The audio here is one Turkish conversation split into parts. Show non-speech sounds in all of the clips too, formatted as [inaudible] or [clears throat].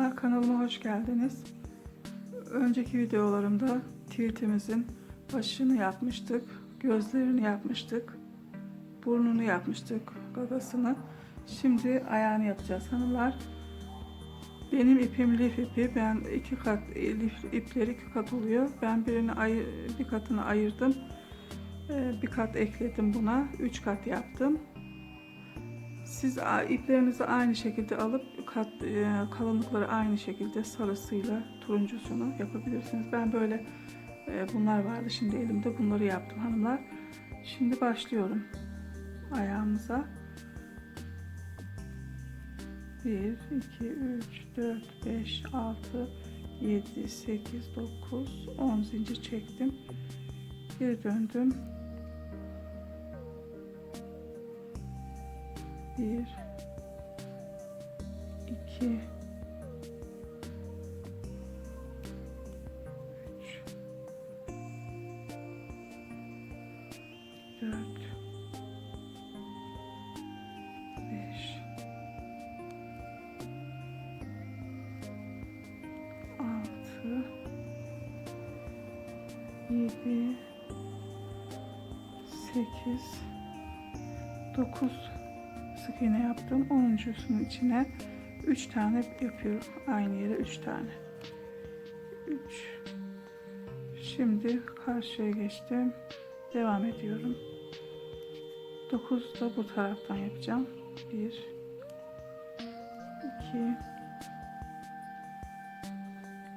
Hanımlar kanalıma hoş geldiniz. Önceki videolarımda tweetimizin başını yapmıştık, gözlerini yapmıştık, burnunu yapmıştık, gagasını. Şimdi ayağını yapacağız hanımlar. Benim ipim lif ipi. Ben iki kat lif ipleri iki kat oluyor. Ben birini ayır, bir katını ayırdım. Ee, Bir kat ekledim buna. Üç kat yaptım. Siz iplerinizi aynı şekilde alıp kat, e, kalınlıkları aynı şekilde sarısıyla turuncusunu yapabilirsiniz. Ben böyle e, bunlar vardı şimdi elimde bunları yaptım hanımlar. Şimdi başlıyorum ayağımıza. 1, 2, 3, 4, 5, 6, 7, 8, 9, 10 zincir çektim. Geri döndüm. 1 2 3 4 5 6 7 8 9 sık iğne yaptım. 10.sunun içine 3 tane yapıyorum. Aynı yere 3 tane. 3 Şimdi karşıya geçtim. Devam ediyorum. 9 da bu taraftan yapacağım. 1 2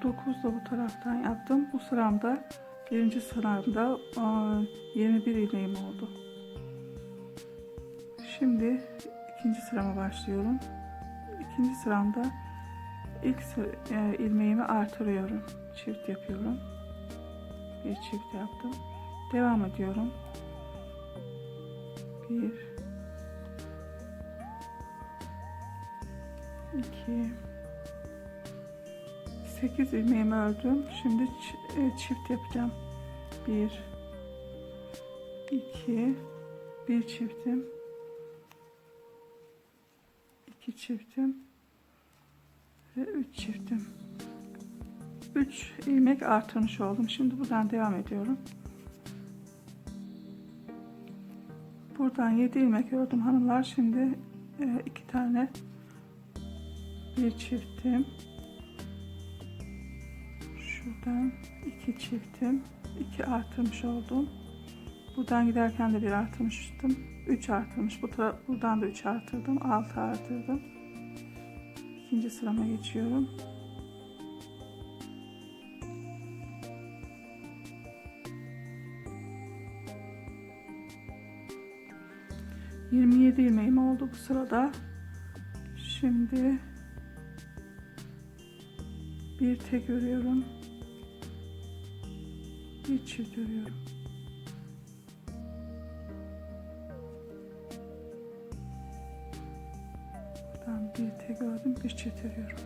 9 da bu taraftan yaptım. Bu sıramda birinci sıramda aa, 21 ilmeğim oldu. Şimdi ikinci sırama başlıyorum. İkinci sıramda ilk e, ilmeğimi artırıyorum. Çift yapıyorum. Bir çift yaptım. Devam ediyorum. Bir iki 8 ilmeğimi ördüm. Şimdi e, çift yapacağım. 1 2 bir çiftim. 2 çiftim ve 3 çiftim. 3 ilmek artırmış oldum. Şimdi buradan devam ediyorum. Buradan 7 ilmek ördüm hanımlar. Şimdi 2 tane bir çiftim. Şuradan 2 çiftim. 2 artırmış oldum. Buradan giderken de bir artırmıştım. 3 artırmış. Bu buradan da 3 artırdım. 6 artırdım. İkinci sırama geçiyorum. Yirmi yedi ilmeğim oldu bu sırada. Şimdi bir tek örüyorum. Bir çift örüyorum. Bir tek ördüm, bir çift örüyorum.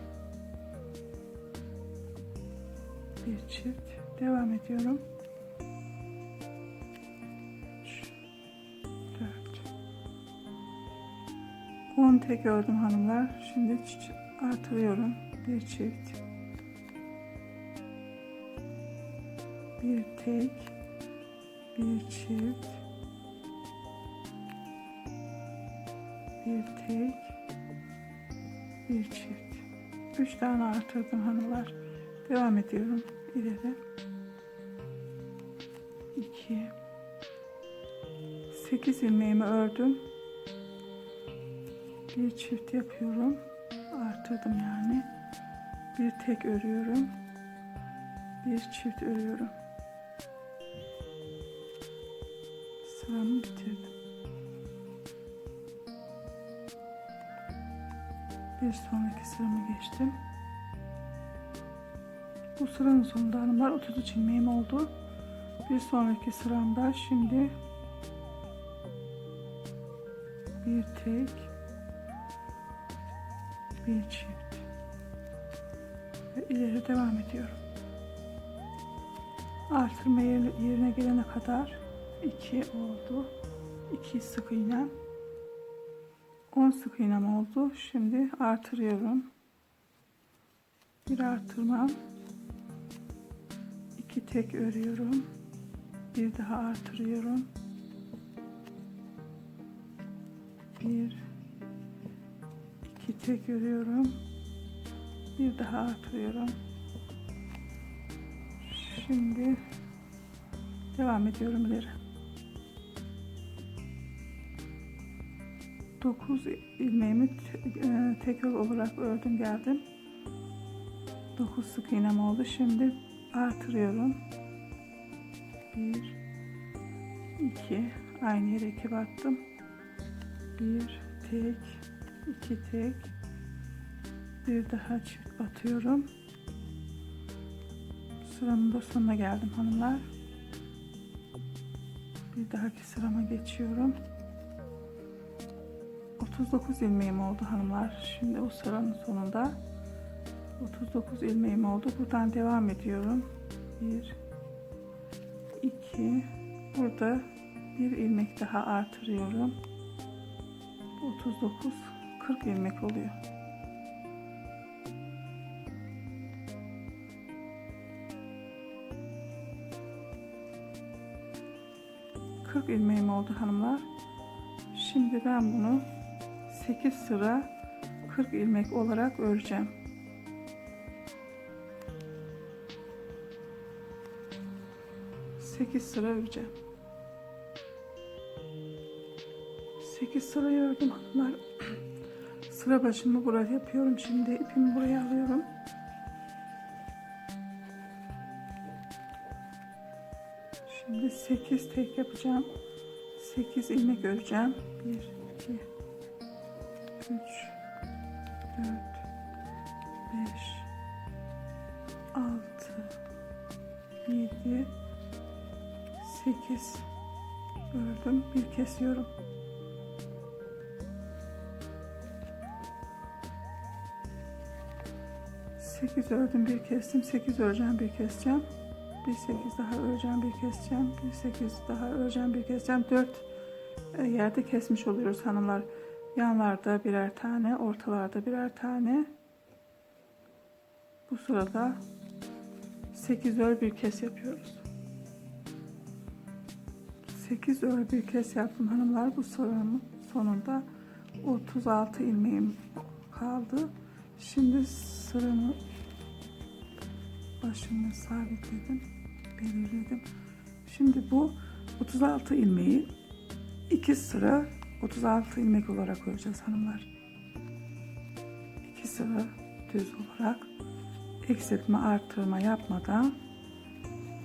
Bir çift. Devam ediyorum. Üç, dört. On tek ördüm hanımlar. Şimdi artırıyorum. Bir çift. Bir tek. Bir çift. Bir tek bir çift. Üç tane artırdım hanımlar. Devam ediyorum ileri. İki. Sekiz ilmeğimi ördüm. Bir çift yapıyorum. Artırdım yani. Bir tek örüyorum. Bir çift örüyorum. Sıramı bitirdim. Bir sonraki sırama geçtim. Bu sıranın sonunda hanımlar 33 ilmeğim oldu. Bir sonraki sıramda şimdi bir tek bir çift ve ileri devam ediyorum. Artırma yer- yerine gelene kadar 2 oldu. 2 sık iğnem 10 sık iğnem oldu. Şimdi artırıyorum. Bir artırmam. iki tek örüyorum. Bir daha artırıyorum. Bir iki tek örüyorum. Bir daha artırıyorum. Şimdi devam ediyorum ileri. 9 ilmeğimi e, tek yol olarak ördüm geldim. 9 sık iğnem oldu. Şimdi artırıyorum. 1 2 aynı yere iki battım. 1 tek 2 tek bir daha çift batıyorum. Sıramın da sonuna geldim hanımlar. Bir dahaki sırama geçiyorum. 39 ilmeğim oldu hanımlar. Şimdi o sıranın sonunda 39 ilmeğim oldu. Buradan devam ediyorum. 1 2 burada bir ilmek daha artırıyorum. 39 40 ilmek oluyor. Kırk ilmeğim oldu hanımlar. Şimdi ben bunu 8 sıra 40 ilmek olarak öreceğim. Sekiz sıra öreceğim. Sekiz sıra ördüm hanımlar. [clears throat] Sıra başımı buraya yapıyorum. Şimdi ipimi buraya alıyorum. Şimdi 8 tek yapacağım. 8 ilmek öreceğim. 1 7 8 ördüm. Bir kesiyorum. Sekiz ördüm bir kestim. Sekiz öreceğim bir keseceğim. Bir sekiz daha öreceğim bir keseceğim. Bir sekiz daha öreceğim bir keseceğim. Dört e, yerde kesmiş oluyoruz hanımlar. Yanlarda birer tane, ortalarda birer tane. Bu sırada 8 ör bir kes yapıyoruz. 8 ör bir kes yaptım hanımlar. Bu sıranın sonunda 36 ilmeğim kaldı. Şimdi sıramı başını sabitledim, belirledim. Şimdi bu 36 ilmeği iki sıra 36 ilmek olarak öreceğiz hanımlar. İki sıra düz olarak eksiltme artırma yapmadan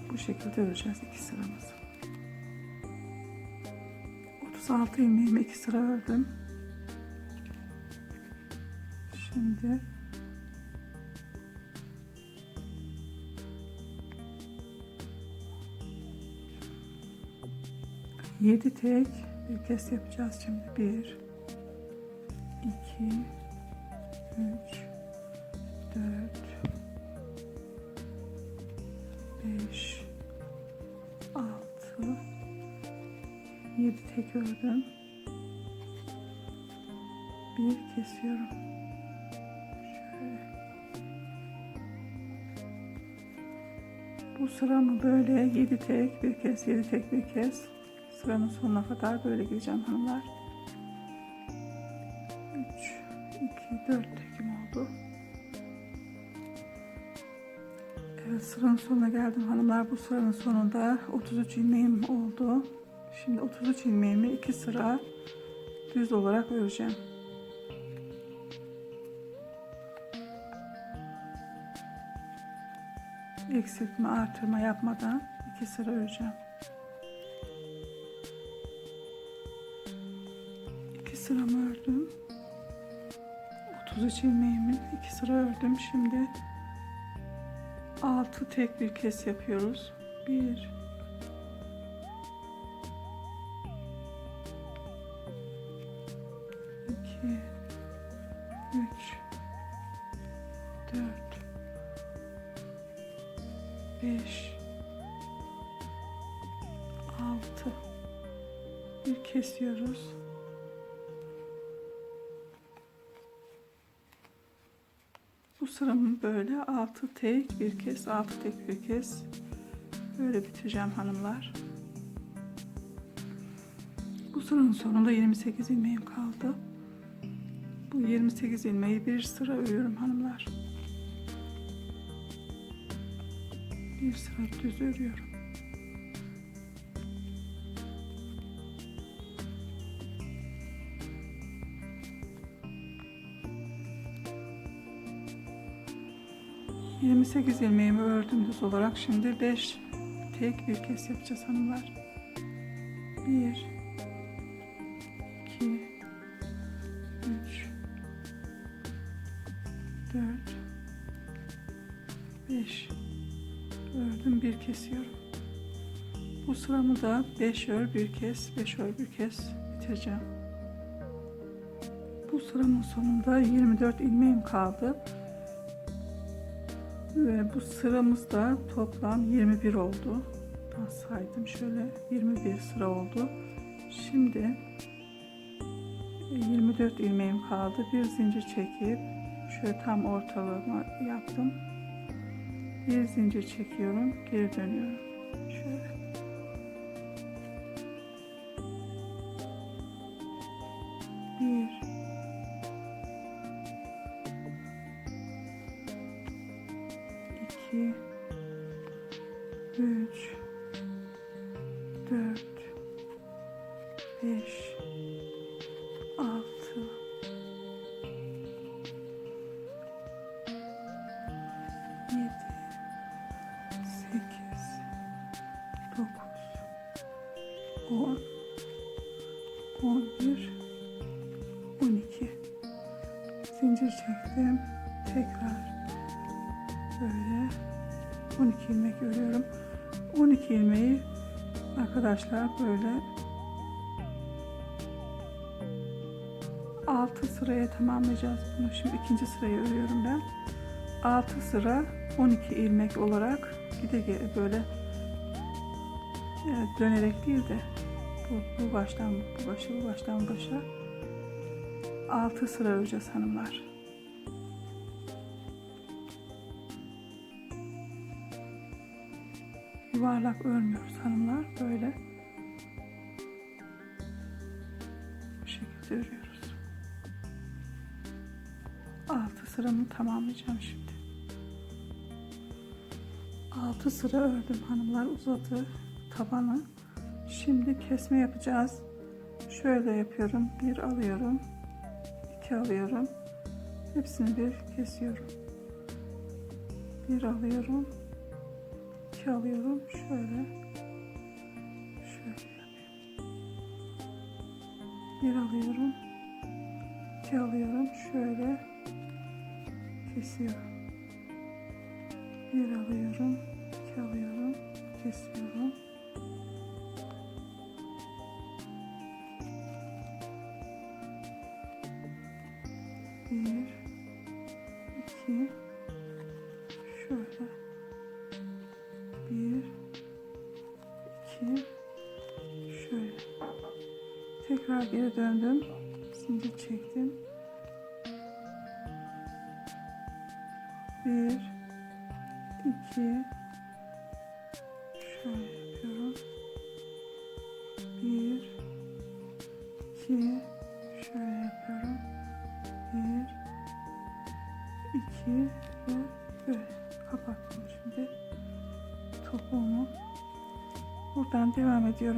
bu şekilde öreceğiz iki sıramızı. 36 ilmeğimi iki sıra ördüm. Şimdi yedi tek bir kez yapacağız şimdi. Bir, iki, üç, yedi tek ördüm. Bir kesiyorum. Şöyle. Bu sıramı böyle yedi tek bir kez, yedi tek bir kez sıranın sonuna kadar böyle gideceğim hanımlar. 3, 2, 4 tekim oldu. Evet sıranın sonuna geldim hanımlar. Bu sıranın sonunda 33 ilmeğim oldu. Şimdi 33 ilmeğimi iki sıra düz olarak öreceğim. Eksiltme artırma yapmadan iki sıra öreceğim. İki sıramı ördüm. 33 ilmeğimin iki sıra ördüm. Şimdi 6 tek bir kes yapıyoruz. 1 6 [laughs] tek bir kez 6 tek bir kez böyle bitireceğim hanımlar. Bu sıranın sonunda 28 ilmeğim kaldı. Bu 28 ilmeği bir sıra örüyorum hanımlar. Bir sıra düz örüyorum. Yirmi sekiz ilmeğimi ördüm düz olarak. Şimdi beş tek bir kez yapacağız hanımlar. Bir, iki, üç, dört, beş. Ördüm bir kesiyorum. Bu sıramı da 5 ör bir kez, 5 ör bir kez bitireceğim. Bu sıramın sonunda 24 ilmeğim kaldı. Ve bu sıramızda toplam 21 oldu. Ben saydım şöyle 21 sıra oldu. Şimdi 24 ilmeğim kaldı. Bir zincir çekip şöyle tam ortalığıma yaptım. Bir zincir çekiyorum, geri dönüyorum. 10 11 12 zincir çektim. Tekrar böyle 12 ilmek örüyorum. 12 ilmeği arkadaşlar böyle 6 sıraya tamamlayacağız bunu. Şimdi ikinci sırayı örüyorum ben. 6 sıra 12 ilmek olarak gide böyle e, dönerek değil de bu, bu baştan bu başa bu baştan bu başa 6 sıra öreceğiz hanımlar. Yuvarlak örmüyoruz hanımlar böyle bu şekilde örüyoruz. 6 sıramı tamamlayacağım şimdi. 6 sıra ördüm hanımlar uzadı tabanı. Şimdi kesme yapacağız. Şöyle yapıyorum. Bir alıyorum. iki alıyorum. Hepsini bir kesiyorum. Bir alıyorum. iki alıyorum. Şöyle. Şöyle. Bir alıyorum. iki alıyorum. Şöyle kesiyorum. Bir alıyorum, iki alıyorum, kesiyorum. 2 şöyle. 1 2 şöyle. Tekrar geri döndüm. Zincir çektim. 1 2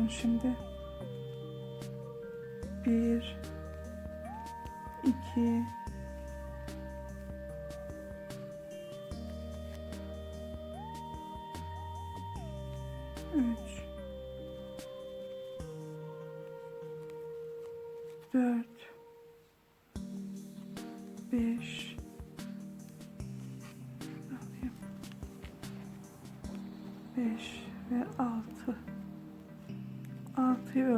bakın şimdi. 1 2 3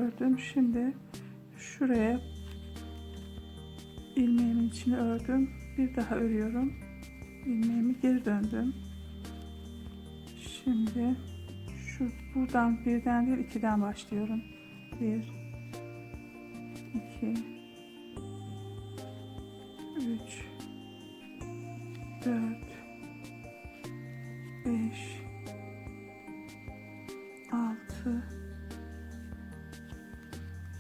ördüm. Şimdi şuraya ilmeğimin içine ördüm. Bir daha örüyorum. ilmeğimi geri döndüm. Şimdi şu buradan birden değil ikiden başlıyorum. Bir, iki, üç, dört, beş,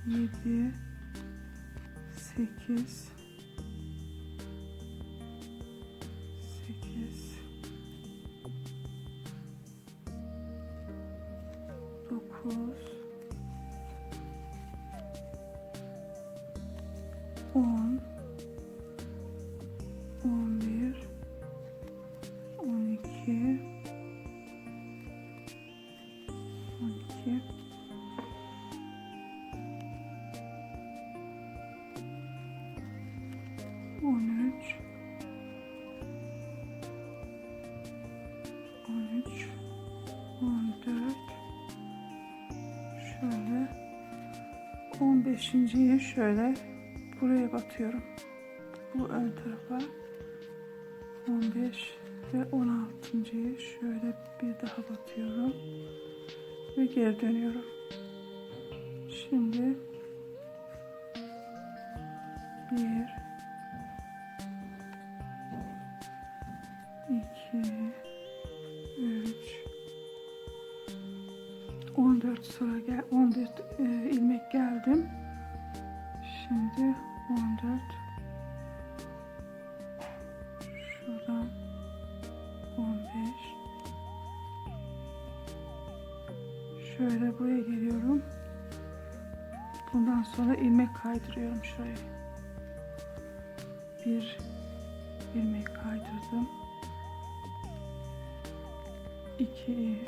7 8 14 şöyle 15.yi şöyle buraya batıyorum. Bu ön tarafa 15 ve 16.yi şöyle bir daha batıyorum ve geri dönüyorum. Şimdi bir 15 şöyle buraya geliyorum. Bundan sonra ilmek kaydırıyorum şuraya. Bir ilmek kaydırdım. 2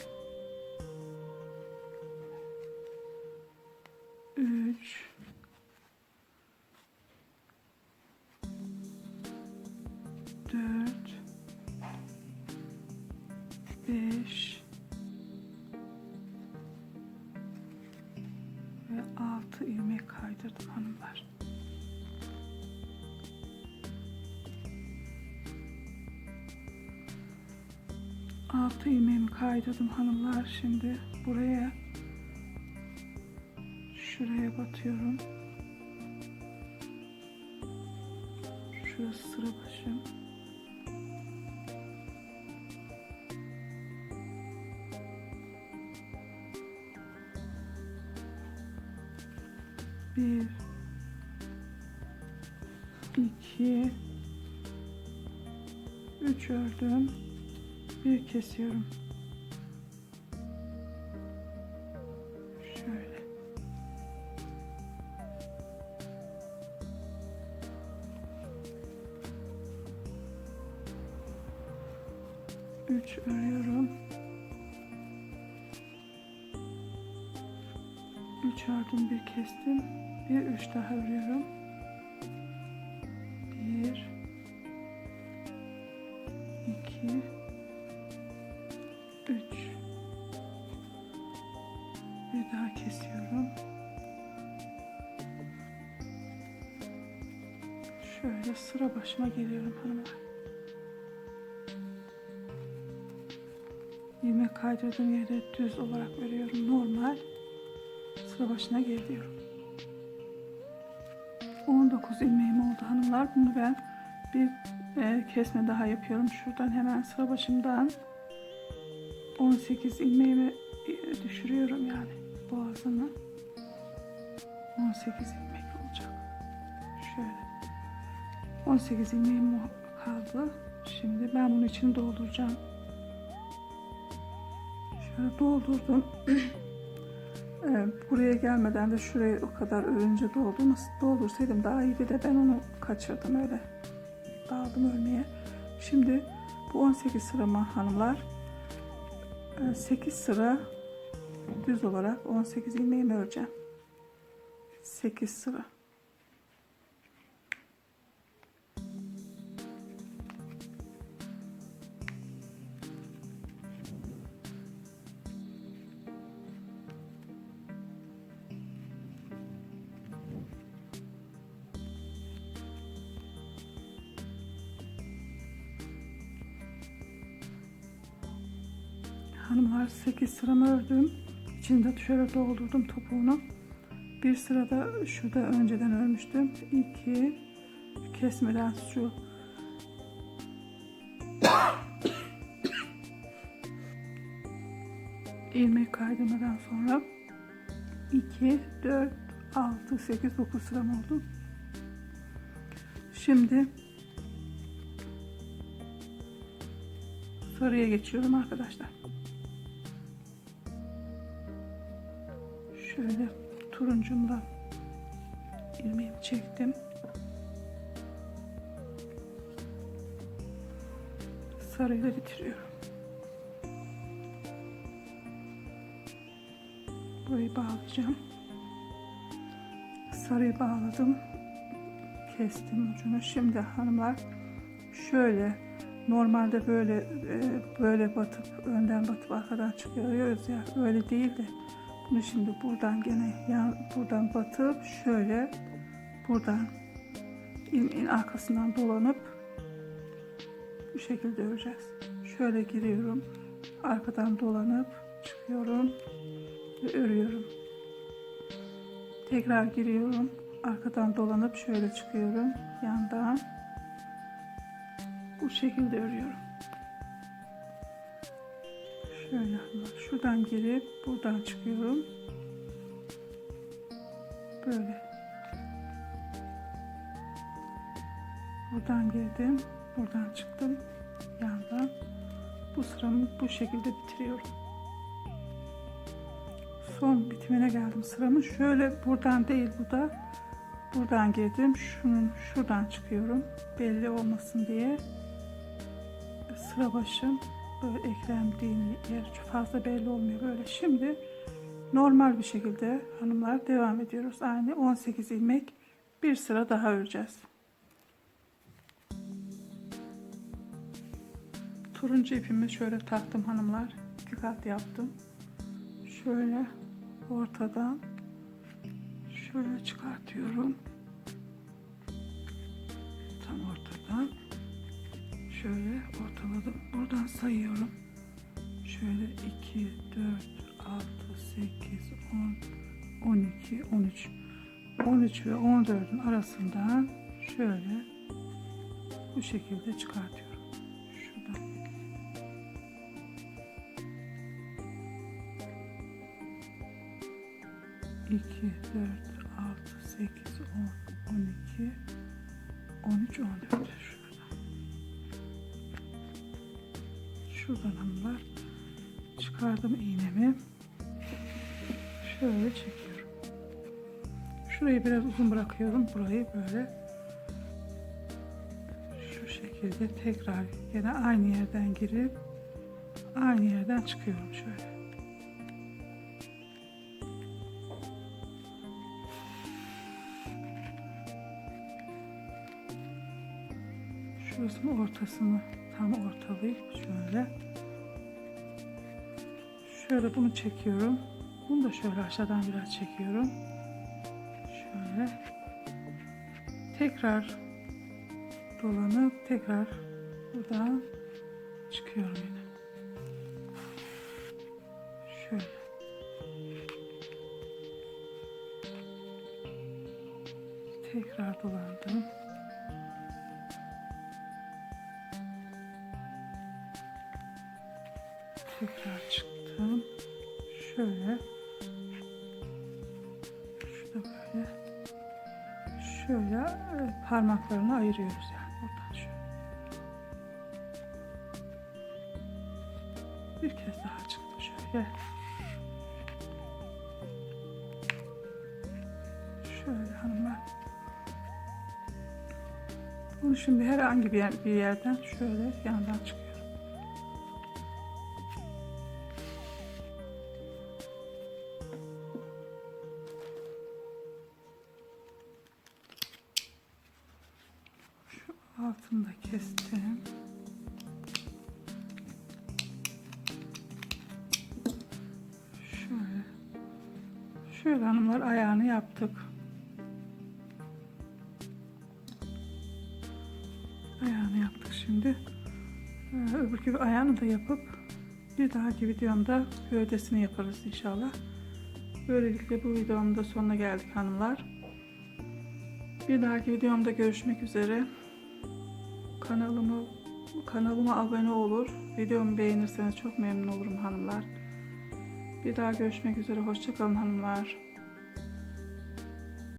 ilmeğimi kaydırdım hanımlar. Şimdi buraya şuraya batıyorum. Şurası sıra başım. Bir, iki, üç ördüm. Bir kesiyorum. Şöyle. Üç örüyorum. Üç ördüm bir kestim. Bir üç daha örüyorum. Başıma geliyorum hanımlar. ilmek kaydırdığım yere düz olarak örüyorum. Normal. Sıra başına geliyorum 19 ilmeğim oldu hanımlar. Bunu ben bir e, kesme daha yapıyorum. Şuradan hemen sıra başımdan 18 ilmeğimi e, düşürüyorum yani boğazını 18 ilmek olacak. Şöyle 18 ilmeğim kaldı şimdi ben bunun için dolduracağım Şöyle doldurdum. [clears throat] Ee, buraya gelmeden de şurayı o kadar örünce doldu. Nasıl doldursaydım daha iyiydi de ben onu kaçırdım öyle. Dağıldım örmeye. Şimdi bu 18 sırama hanımlar 8 sıra düz olarak 18 ilmeğimi öreceğim. 8 sıra. Hanım harç 8 sıramı ördüm. İçinde şöyle doldurdum topuğunu. Bir sırada şurada önceden örmüştüm. 2 kesmeden şu ilmek kaydırmadan sonra 2, 4, 6, 8, 9 sıram oldu. Şimdi soruya geçiyorum arkadaşlar. Şöyle turuncumdan ilmeğimi çektim. Sarıyla bitiriyorum. Burayı bağlayacağım. Sarıyı bağladım. Kestim ucunu. Şimdi hanımlar şöyle normalde böyle e, böyle batıp önden batıp arkadan çıkarıyoruz ya öyle değil de bunu şimdi buradan gene yan buradan batıp şöyle buradan ilmeğin arkasından dolanıp bu şekilde öreceğiz. Şöyle giriyorum. Arkadan dolanıp çıkıyorum ve örüyorum. Tekrar giriyorum. Arkadan dolanıp şöyle çıkıyorum. Yandan bu şekilde örüyorum. Şöyle şuradan girip buradan çıkıyorum. Böyle. Buradan girdim. Buradan çıktım. Yandan. Bu sıramı bu şekilde bitiriyorum. Son bitimine geldim sıramın. Şöyle buradan değil bu da. Buradan girdim. Şunun şuradan çıkıyorum. Belli olmasın diye. Sıra başım böyle eklendiğim yer çok fazla belli olmuyor böyle. Şimdi normal bir şekilde hanımlar devam ediyoruz. Aynı 18 ilmek bir sıra daha öreceğiz. Turuncu ipimi şöyle taktım hanımlar. İki kat yaptım. Şöyle ortadan şöyle çıkartıyorum. Tam ortadan şöyle ortaladım. Buradan sayıyorum. Şöyle 2, 4, 6, 8, 10, 12, 13. 13 ve 14'ün arasından şöyle bu şekilde çıkartıyorum. Şuradan. İki, dört, altı, sekiz, on, on iki, on üç, on dört. Şuradan hanımlar çıkardım iğnemi. Şöyle çekiyorum. Şurayı biraz uzun bırakıyorum. Burayı böyle şu şekilde tekrar yine aynı yerden girip aynı yerden çıkıyorum şöyle. Şurasının ortasını tam ortalayıp şöyle şöyle bunu çekiyorum. Bunu da şöyle aşağıdan biraz çekiyorum. Şöyle tekrar dolanıp tekrar buradan çıkıyorum yine. Şöyle. Tekrar dolandım. Tekrar çıktım. Şöyle. Şurada böyle. Şöyle e, parmaklarını ayırıyoruz yani buradan şöyle. Bir kez daha çıktım şöyle. Şöyle hanımlar. Bunu şimdi herhangi bir, bir yerden şöyle yandan çıkıyorum. Altını da kestim. Şöyle. Şöyle hanımlar ayağını yaptık. Ayağını yaptık şimdi. Ee, öbürkü ayağını da yapıp bir dahaki videomda gövdesini yaparız inşallah. Böylelikle bu videomun da sonuna geldik hanımlar. Bir dahaki videomda görüşmek üzere. Kanalımı kanalıma abone olur. Videomu beğenirseniz çok memnun olurum hanımlar. Bir daha görüşmek üzere. Hoşçakalın hanımlar.